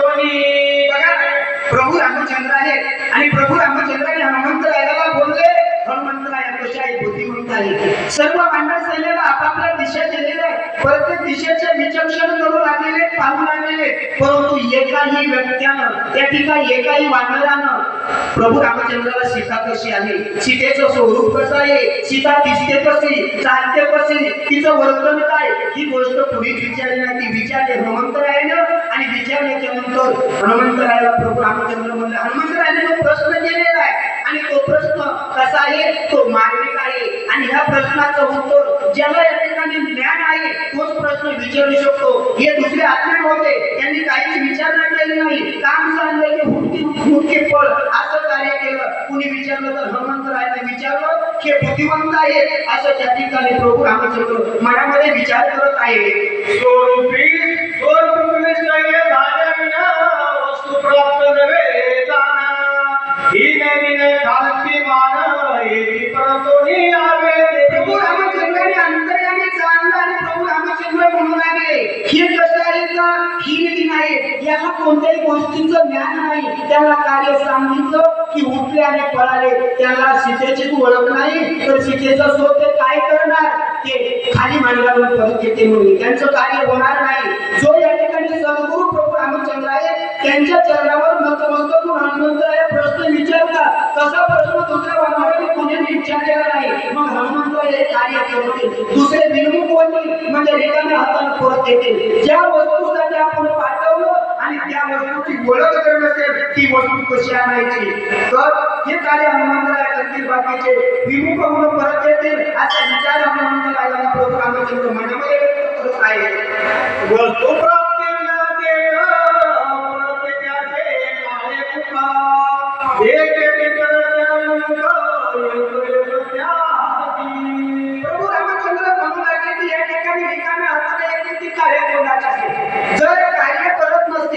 बघा प्रभू रामचंद्र आहे. आणि प्रभू रामचंद्राने हनुमंत रायाला बोलले. हनुमंत राया बुद्धिमंत आहे सर्व मांडा सैन्याला आपापल्या दिशा दिलेल्या प्रत्येक दिशेचे विचक्षण करू लागलेले पाहू लागलेले. परंतु एकाही व्यक्त्यानं त्या ठिकाणी एकाही वानरानं प्रभू रामचंद्राला सीता कशी आहे? सीतेचं स्वरूप कसं आहे? सीता दिसते कशी? चालते कशी? तिचं वर्तन काय? ही गोष्ट पुढे विचारली नाही ती विचारले हनुमंतरायानं हनुमंतरायाला प्रभू रामचंद्र म्हणले हनुमंतरायाने जो प्रश्न केलेला आहे आणि तो प्रश्न कसा आहे तो मार्मिक आहे. आणि ह्या प्रश्नाचं उत्तर ज्याला या ठिकाणी ज्ञान आहे तोच प्रश्न विचारू शकतो. हे दुसरे आत्मे होते. त्यांनी काहीच विचार केले नाही. काम सांगलं की हुटकी हुटके फळ असं कार्य केलं. कुणी विचारलं तर हनुमंतरायाने विचारलं हे बुद्धिमंत आहे. असं त्या ठिकाणी प्रभू रामचंद्र मनामध्ये विचार करत आहे. स्वरूपी स्वरूपी कोणत्याही गोष्टीचं ज्ञान नाही त्याला कार्य सांगितलं की उठले आणि पळाले त्याला सीतेची ओळख नाही तर सीतेचा शोध ते काय करणार? ते खाली मांडल्यावर परत येते म्हणून. त्यांचं कार्य होणार नाही. जो या ठिकाणी सद्गुरु प्रभू रामचंद्र आहे त्यांच्या चरणावर नतमस्तक होऊन हनुमंतराया प्रश्न विचारला तसा प्रश्न दुसऱ्या वानराने कोणी विचारलेला नाही. मग हनुमंत हे कार्य करतील. दुसरे बिनमुख होतील. म्हणजे रिकाम्या हाताने परत येतील. ज्या वस्तूसाठी ओळख जर नसेल ती वस्तू कशी आणायची? तर हे कार्य हनुमंतराय करतील बाकीचे विमुख म्हणून परत येतील असा विचार हनुमंतरायाला प्रभू रामचंद्र मनामध्ये व्यक्त करत आहे. वस्तू प्राप्ती विना देह एक एक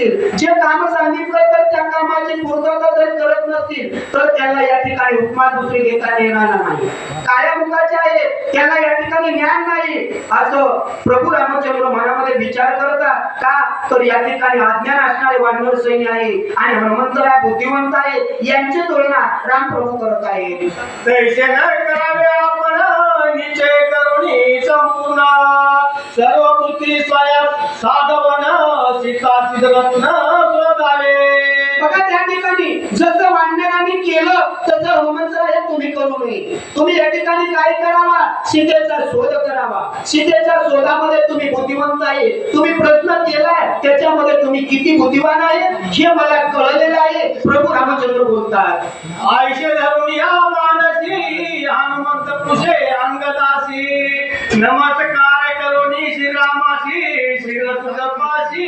नसतील. जे काम सांगितलं तर त्या कामाची पूर्तता जर करत नसतील तर त्याला या ठिकाणी उपमा दुसरी घेता येणार नाही. काळ्या मुखाचे आहे त्याला या ठिकाणी ज्ञान नाही. असं प्रभू रामचंद्र मनामध्ये विचार करता का तर या ठिकाणी अज्ञान असणारे वानर सैन्य आहे आणि हनुमंतराय बुद्धिवंत आहे यांची तुलना राम प्रभू करत आहे तैसे न करावे आपण. बघा त्या ठिकाणी जसं वानरांनी केलं तसं हनुमंतराय तुम्ही करू नये. तुम्ही या ठिकाणी काय करावा? सीतेचा शोध करावा. सीतेच्या शोधामध्ये तुम्ही बुद्धिवंत आहे. तुम्ही प्रश्न केलाय त्याच्यामध्ये तुम्ही किती बुद्धिवान आहे हे मला कळलेलं आहे. प्रभू रामचंद्र बोलतात. आयुष्य धरून या श्रीरथपाशी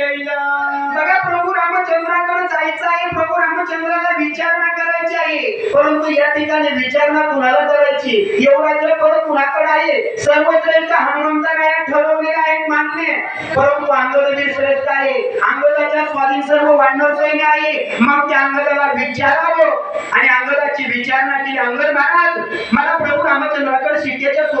येईला बघा प्रभू रामचंद्राकडे जायचं आहे. प्रभू रामचंद्राला विचारणा करायची आहे. परंतु या ठिकाणी विचारणा कुणाला करायची? एवढा जर परत कुणाकडे आहे? सर्वश्रेष्ठ काय ठरवलेला आहे मान्य. परंतु आंदोलन श्रेष्ठ आहे. अंगदाच्या स्वाधीन सर्व वाढणार सैन्य आहे. मग त्या अंगदाला विचारावं. आणि अंगदाची विचारणा केली. अंगद महाराज मला प्रभू रामचंद्राकडे सीतेच्या